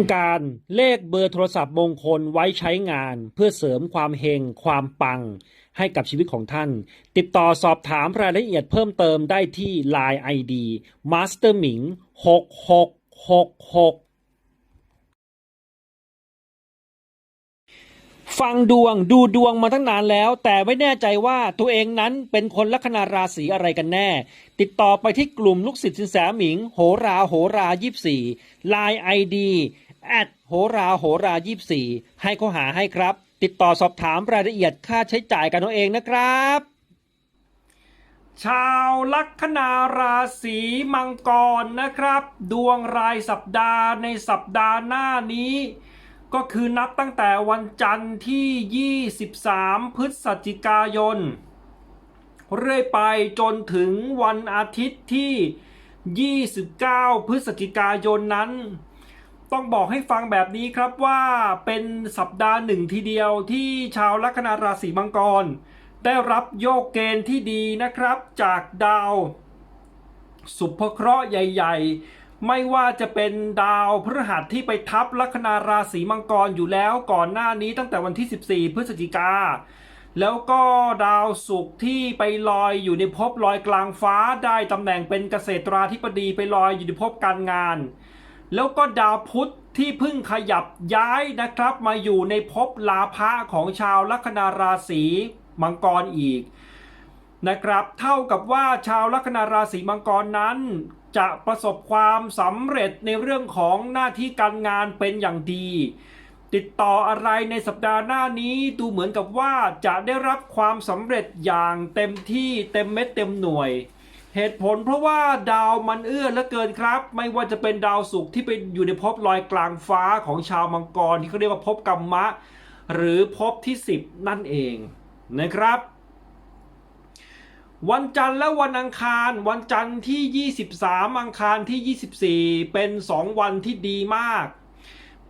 องการเลขเบอร์โทรศัพท์มงคลไว้ใช้งาน เพื่อเสริมความเฮงความปัง ให้กับชีวิตของท่าน ติดต่อสอบถามรายละเอียดเพิ่มเติมได้ที่ Line ID Master Ming 6666ฟังดวงดูดวงมาตั้งนานแล้ว แต่ไม่แน่ใจว่าตัวเองนั้นเป็นคนลัคนาราศีอะไรกันแน่ ติดต่อไปที่กลุ่มลูกศิษย์สินแสหมิง โหราโหรายี่สี่ไลน์ไอดี แอดโหราโหรายี่สี่ให้เขาหาให้ครับ ติดต่อสอบถามรายละเอียดค่าใช้จ่ายกันเอาเองนะครับ ชาวลัคนาราศีมังกรนะครับ ดวงรายสัปดาห์ในสัปดาห์หน้านี้ ก็คือนับตั้งแต่วันจันทร์ที่ 23 พฤศจิกายน เรื่อยไปจนถึงวันอาทิตย์ที่ 29 พฤศจิกายนนั้น ต้องบอกให้ฟังแบบนี้ครับว่าเป็นสัปดาห์หนึ่งทีเดียวที่ชาวลัคนาราศีมังกร ได้รับโยกเกณฑ์ที่ดีนะครับ จากดาว สุภเคราะห์ใหญ่ ๆ ไม่ว่าจะเป็นดาวพฤหัสที่ไปทับลัคนาราศีมังกรอยู่แล้วก่อนหน้านี้ตั้งแต่วันที่ 14 พฤศจิกาแล้วก็ดาวศุกร์ที่ไปลอยอยู่ในภพลอยกลางฟ้าได้ตำแหน่งเป็นเกษตราธิบดีไปลอยอยู่ในภพการงาน แล้วก็ดาวพุธที่เพิ่งขยับย้ายนะครับ มาอยู่ในภพลาภะของชาวลัคนาราศีมังกรอีกนะครับ เท่ากับว่าชาวลัคนาราศีมังกรนั้น จะประสบความสำเร็จในเรื่องของหน้าที่การงานเป็นอย่างดี ติดต่ออะไรในสัปดาห์หน้านี้ดูเหมือนกับว่าจะได้รับความสำเร็จอย่างเต็มที่เต็มเม็ดเต็มหน่วย เหตุผลเพราะว่าดาวมันเอื้อเหลือเกินครับ ไม่ว่าจะเป็นดาวศุกร์ที่ไปอยู่ในภพลอยกลางฟ้าของชาวมังกรที่เขาเรียกว่าภพกรรมะ หรือภพที่ 10 นั่นเองนะครับ วันจันทร์และวันอังคาร วันจันทร์ที่ 23 อังคารที่ 24 เป็น 2 วันที่ดีมาก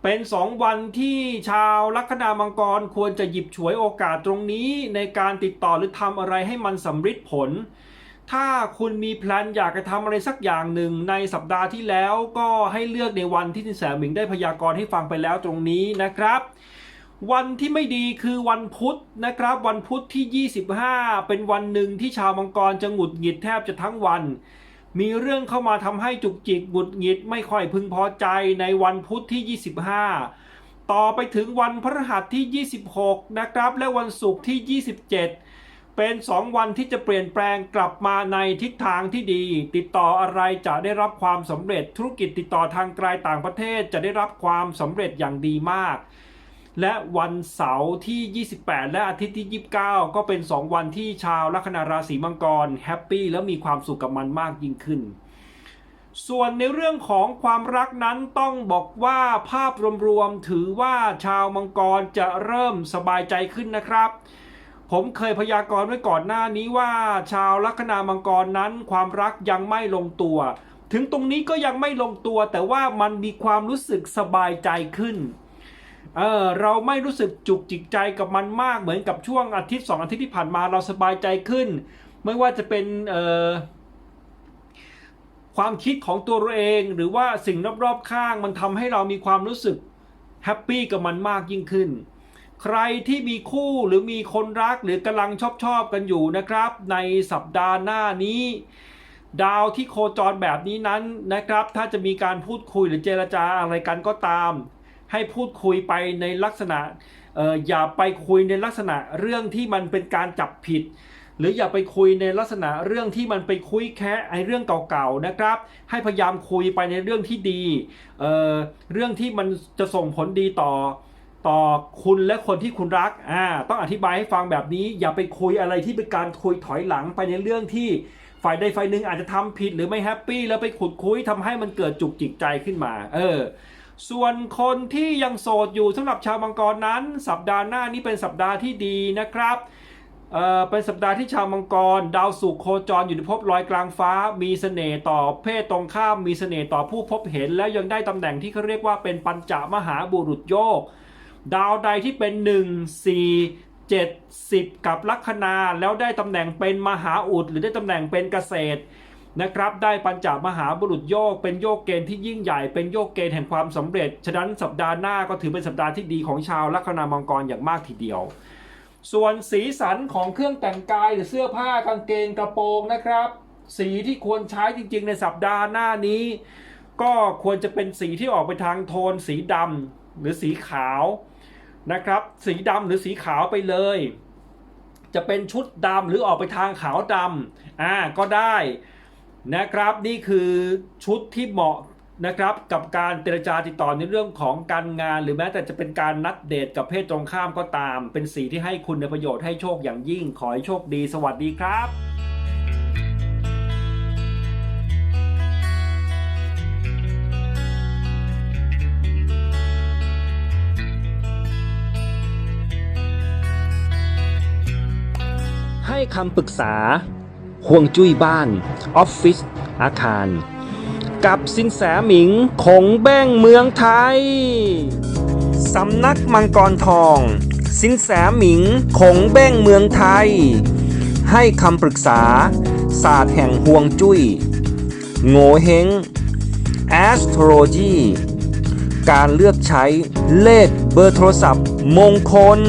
เป็น 2 วันที่ชาวลัคนามังกรควรจะหยิบฉวยโอกาสตรงนี้ในการติดต่อหรือทำอะไรให้มันสำเร็จผล ถ้าคุณมีแพลนอยากจะทำอะไรสักอย่างหนึ่งในสัปดาห์ที่แล้วก็ให้เลือกในวันที่สินแสหมิงได้พยากรณ์ให้ฟังไปแล้วตรงนี้นะครับ วันที่ไม่ดีคือวันพุธนะครับ วันพุธที่ 25 เป็นวันหนึ่งที่ชาวมังกรจะหงุดหงิดแทบจะทั้งวัน มีเรื่องเข้ามาทำให้จุกจิกหงุดหงิดไม่ค่อยพึงพอใจในวันพุธที่ 25 ต่อไปถึงวันพฤหัสที่ 26 นะครับ และวันศุกร์ที่ 27 เป็น 2 วันที่จะเปลี่ยนแปลงกลับมาในทิศทางที่ดี ติดต่ออะไรจะได้รับความสำเร็จธุรกิจติดต่อทางไกลต่างประเทศจะได้รับความสำเร็จอย่างดีมาก และวันเสาร์ที่ 28 และอาทิตย์ที่ 29 ก็เป็น 2 วันที่ชาวลัคนาราศีมังกรแฮปปี้และมีความสุขกับมันมากยิ่งขึ้นส่วนในเรื่องของความรักนั้นต้องบอกว่าภาพรวมๆถือว่าชาวมังกรจะเริ่มสบายใจขึ้นนะครับ ผมเคยพยากรณ์ไว้ก่อนหน้านี้ว่า ชาวลัคนามังกรนั้นความรักยังไม่ลงตัว ถึงตรงนี้ก็ยังไม่ลงตัว แต่ว่ามันมีความรู้สึกสบายใจขึ้นเออเราไม่รู้สึกจุกจิกใจกับมันมากเหมือนกับช่วงอาทิตย์สองอาทิตย์ที่ผ่านมาเราสบายใจขึ้น ไม่ว่าจะเป็นเอ่อความคิดของตัวเราเองหรือว่าสิ่งรอบๆข้างมันทำให้เรามีความรู้สึกแฮปปี้กับมันมากยิ่งขึ้น ใครที่มีคู่หรือมีคนรักหรือกำลังชอบชอบกันอยู่นะครับ ในสัปดาห์หน้านี้ ดาวที่โคจรแบบนี้นั้นนะครับ ถ้าจะมีการพูดคุยหรือเจรจาอะไรกันก็ตาม ให้พูดคุยไปในลักษณะอออย่าไปคุยในลักษณะเรื่องที่มันเป็นการจับผิด หรืออย่าไปคุยในลักษณะเรื่องที่มันไปคุยแค่ไอเรื่องเก่าๆนะครับ ให้พยายามคุยไปในเรื่องที่ดีเอ่อเรื่องที่มันจะส่งผลดีต่อ ต่อคุณและคนที่คุณรักอ่าต้องอธิบายให้ฟังแบบนี้ อย่าไปคุยอะไรที่เป็นการคุยถอยหลังไปในเรื่องที่ฝ่ายใดฝ่ายหนึ่งอาจจะทำผิดหรือไม่แฮปปี้แล้วไปขุดคุยทำให้มันเกิดจุกจิกใจขึ้นมา เออ ส่วนคนที่ยังโสดอยู่สำหรับชาวมังกรนั้น สัปดาห์หน้านี้เป็นสัปดาห์ที่ดีนะครับเออเป็นสัปดาห์ที่ชาวมังกร ดาวศุกโคจรอยู่ในภพลอยกลางฟ้า มีเสน่ห์ต่อเพศตรงข้ามมีเสน่ห์ต่อผู้พบเห็น แล้วยังได้ตำแหน่งที่เขาเรียกว่าเป็นปัญจมหาบุรุษโยก ดาวใดที่เป็น 1 4 7 10 กับลัคนาแล้วได้ตำแหน่งเป็นมหาอุดหรือได้ตำแหน่งเป็นเกษตรนะครับได้ปัญจมหาบุรุษโยกเป็นโยกเกณฑ์ที่ยิ่งใหญ่เป็นโยกเกณฑ์แห่งความสำเร็จ ฉะนั้นสัปดาห์หน้าก็ถือเป็นสัปดาห์ที่ดีของชาวลัคนามังกรอย่างมากทีเดียว ส่วนสีสันของเครื่องแต่งกายหรือเสื้อผ้ากางเกงกระโปรงนะครับ สีที่ควรใช้จริงๆ ในสัปดาห์หน้านี้ ก็ควรจะเป็นสีที่ออกไปทางโทนสีดำหรือสีขาว นะครับ สีดำหรือสีขาวไปเลย จะเป็นชุดดำหรือออกไปทางขาวดำอ่าก็ได้นะครับนี่คือชุดที่เหมาะนะครับกับการเจรจาติดต่อในเรื่องของการงาน หรือแม้แต่จะเป็นการนัดเดทกับเพศตรงข้ามก็ตาม เป็นสีที่ให้คุณในประโยชน์ให้โชคอย่างยิ่ง ขอให้โชคดีสวัสดีครับ คำปรึกษาห่วงจุ้ยบ้าน ออฟฟิศอาคาร กับสินแสหมิงคงแบ้งเมืองไทย สำนักมังกรทอง สินแสหมิงคงแบ้งเมืองไทย ให้คำปรึกษา ศาสตร์แห่งห่วงจุ้ย โงเฮง astrology การเลือกใช้เลขเบอร์โทรศัพท์มงคล